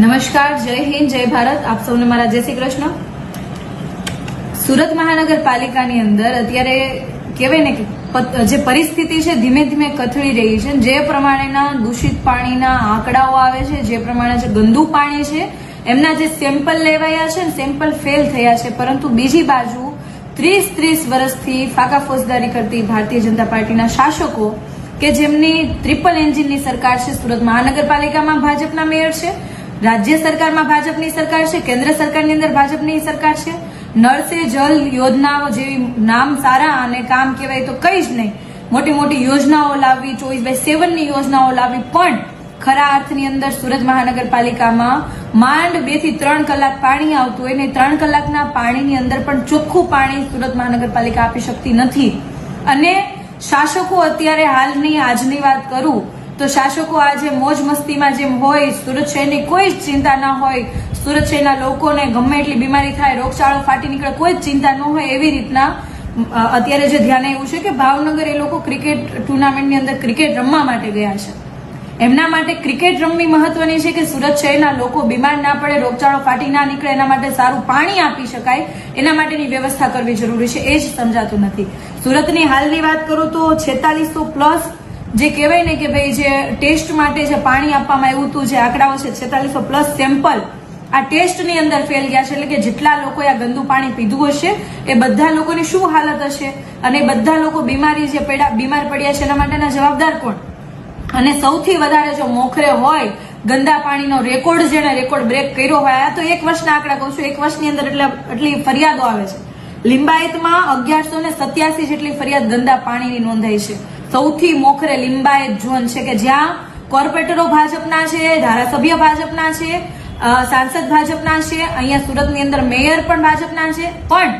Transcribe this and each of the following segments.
નમસ્કાર, જય હિન્દ, જય ભારત. આપ સૌને મારા જય શ્રી કૃષ્ણ. સુરત મહાનગરપાલિકાની અંદર અત્યારે કહેવાય ને કે જે પરિસ્થિતિ છે, ધીમે ધીમે કથળી રહી છે. જે પ્રમાણેના દૂષિત પાણીના આંકડાઓ આવે છે, જે પ્રમાણે જે ગંદુ પાણી છે, એમના જે સેમ્પલ લેવાયા છે સેમ્પલ ફેલ થયા છે. પરંતુ બીજી બાજુ ત્રીસ ત્રીસ વર્ષથી ફાકા ફોજદારી કરતી ભારતીય જનતા પાર્ટીના શાસકો કે જેમની ટ્રિપલ એન્જિનની સરકાર છે, સુરત મહાનગરપાલિકામાં ભાજપના મેયર છે રાજ્ય સરકારમાં ભાજપની સરકાર છે? કેન્દ્ર સરકારની અંદર ભાજપની સરકાર છે? નળ સે જલ યોજનાઓ જેવી નામ સારા અને કામ કહેવાય તો કઈ જ નહીં. મોટી મોટી યોજનાઓ લાવવી, ચોવીસ બાય સેવનની યોજનાઓ લાવવી, પણ ખરા અર્થની અંદર સુરત મહાનગરપાલિકામાં માંડ બેથી ત્રણ કલાક પાણી આવતું હોય ને ત્રણ કલાકના પાણીની અંદર પણ ચોખ્ખું પાણી સુરત મહાનગરપાલિકા આપી શકતી નથી. અને શાસકો અત્યારે હાલની આજની વાત કરું તો શાસકો આજે મોજ મસ્તીમાં જેમ હોય, સુરત શહેરની કોઈ જ ચિંતા ન હોય. સુરત શહેરના લોકોને ગમે એટલી બીમારી થાય, રોગચાળો ફાટી નીકળે, કોઈ જ ચિંતા ન હોય એવી રીતના અત્યારે જે ધ્યાન એવું છે કે ભાવનગર એ લોકો ક્રિકેટ ટુર્નામેન્ટની અંદર ક્રિકેટ રમવા માટે ગયા છે. એમના માટે ક્રિકેટ રમવી મહત્વની છે કે સુરત શહેરના લોકો બીમાર ના પડે, રોગચાળો ફાટી ના નીકળે, એના માટે સારું પાણી આપી શકાય, એના માટેની વ્યવસ્થા કરવી જરૂરી છે, એ જ સમજાતું નથી. સુરતની હાલની વાત કરું તો છેતાલીસો પ્લસ જે કહેવાય ને કે ભાઈ જે ટેસ્ટ માટે જે પાણી આપવામાં આવ્યું હતું, જે આંકડાઓ છે, છેતાલીસો પ્લસ સેમ્પલ આ ટેસ્ટની અંદર ફેલ ગયા છે. એટલે કે જેટલા લોકોએ આ ગંદુ પાણી પીધું હશે, એ બધા લોકોની શું હાલત હશે? અને બધા લોકો બીમારી જે પડ્યા બીમાર પડ્યા છે, એના માટેના જવાબદાર કોણ? અને સૌથી વધારે જો મોખરે હોય, ગંદા પાણીનો રેકોર્ડ જેને રેકોર્ડ બ્રેક કર્યો હોય, આ તો એક વર્ષના આંકડા કહું છું, એક વર્ષની અંદર એટલે એટલી ફરિયાદો આવે છે. લિંબાયતમાં અગિયારસો ને સત્યાસી જેટલી ફરિયાદ ગંદા પાણીની નોંધાઈ છે. સૌથી મોખરે લિંબાયત ઝોન છે કે જ્યાં કોર્પોરેટરો ભાજપના છે, ધારાસભ્ય ભાજપના છે સાંસદ ભાજપના છે, અહીંયા સુરતની અંદર મેયર પણ ભાજપના છે. પણ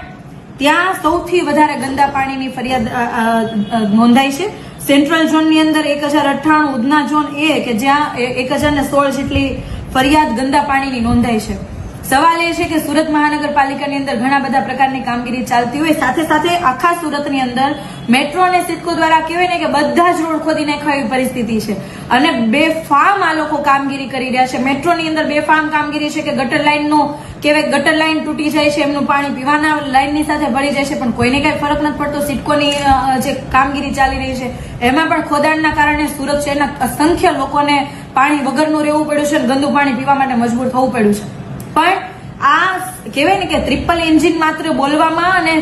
ત્યાં સૌથી વધારે ગંદા પાણીની ફરિયાદ નોંધાઈ છે. સેન્ટ્રલ ઝોનની અંદર એક હજાર અઠ્ઠાણું ઉધના ઝોન એ કે જ્યાં એક હજાર ને સોળ જેટલી ફરિયાદ ગંદા પાણીની નોંધાઈ છે. સવાલ એ છે કે સુરત મહાનગરપાલિકાની અંદર ઘણા બધા પ્રકારની કામગીરી ચાલતી હોય. સાથે સાથે આખા સુરતની અંદર મેટ્રો અને સિડકો દ્વારા કહેવાય ને કે બધા જ રોડ ખોદી નાખવા પરિસ્થિતિ છે. અને બે ફાર્મ આ લોકો કામગીરી કરી રહ્યા છે. મેટ્રોની અંદર બે ફાર્મ કામગીરી છે કે ગટર લાઈનનો કહેવાય ગટર લાઇન તૂટી જાય છે, એમનું પાણી પીવાના લાઇનની સાથે ભળી જાય છે, પણ કોઈને કાંઈ ફરક નથી પડતો સિડકોની જે કામગીરી ચાલી રહી છે. એમાં પણ ખોદાણના કારણે સુરત શહેરના અસંખ્ય લોકોને પાણી વગરનું રહેવું પડ્યું છે ગંદુ પાણી પીવા માટે મજબૂર થવું પડ્યું છે. કહેવાય ને કે ટ્રિપલ એન્જિન માત્ર બોલવામાં અને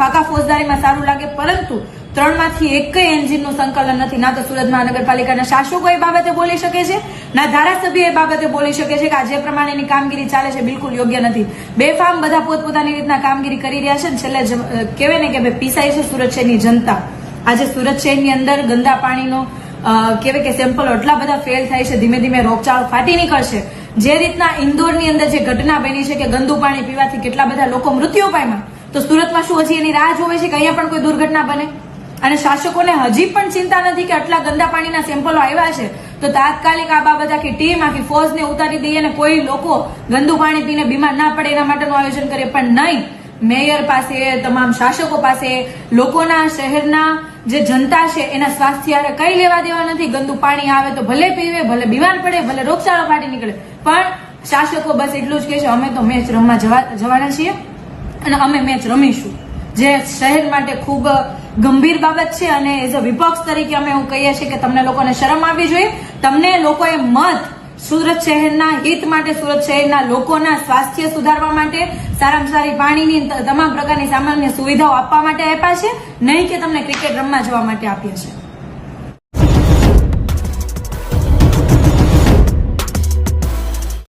ફાકા ફોજદારીમાં સારું લાગે, પરંતુ ત્રણમાંથી એક એન્જિનનું સંકલન નથી. ના તો સુરત મહાનગરપાલિકાના શાસકો એ બાબતે બોલી શકે છે, ના ધારાસભ્ય એ બાબતે બોલી શકે છે કે આ જે પ્રમાણેની કામગીરી ચાલે છે બિલકુલ યોગ્ય નથી. બે ફાર્મ બધા પોતપોતાની રીતના કામગીરી કરી રહ્યા છે છેલ્લે કહેવાય ને કે ભાઈ પીસાય છે સુરત શહેરની જનતા. આજે સુરત શહેરની અંદર ગંદા પાણીનો કહેવાય કે સેમ્પલ એટલા બધા ફેલ થાય છે, ધીમે ધીમે રોગચાળો ફાટી નીકળશે. જે રીતના ઇન્દોરની અંદર જે ઘટના બની છે કે ગંદુ પાણી પીવાથી કેટલા બધા લોકો મૃત્યુ પામ્યા, તો સુરતમાં શું હજી એની રાહ જોવે છે કે અહીંયા પણ કોઈ દુર્ઘટના બને? અને શાસકોને હજી પણ ચિંતા નથી કે આટલા ગંદા પાણીના સેમ્પલો આવ્યા છે? તો તાત્કાલિક આ બાબત આખી ટીમ, આખી ફોજને ઉતારી દઈએ અને કોઈ લોકો ગંદુ પાણી પીને બીમાર ના પડે એના માટેનું આયોજન કરે, પણ નહીં. મેયર પાસે, તમામ શાસકો પાસે, લોકોના શહેરના જે જનતા છે, એના સ્વાસ્થ્ય કઈ લેવા દેવા નથી. ગંદુ પાણી આવે તો ભલે પીવે, ભલે બીમાર પડે, ભલે રોગચાળો ફાટી નીકળે. પણ શાસકો બસ એટલું જ કહે છે, અમે તો મેચ રમવા જવા, જવાના છીએ અને અમે મેચ રમીશું. જે શહેર માટે ખૂબ ગંભીર બાબત છે અને એઝ અ વિપક્ષ તરીકે અમે એવું કહીએ છીએ કે તમને લોકોને શરમ આવવી જોઈએ. તમને લોકોએ મત સુરત શહેરના હિત માટે, સુરત શહેરના લોકોના સ્વાસ્થ્ય સુધારવા માટે, સારામાં સારી પાણીની તમામ પ્રકારની સામાન્ય સુવિધાઓ આપવા માટે આપ્યા છે. નહીં કે તમને ક્રિકેટ રમવા જવા માટે આપ્યા છે.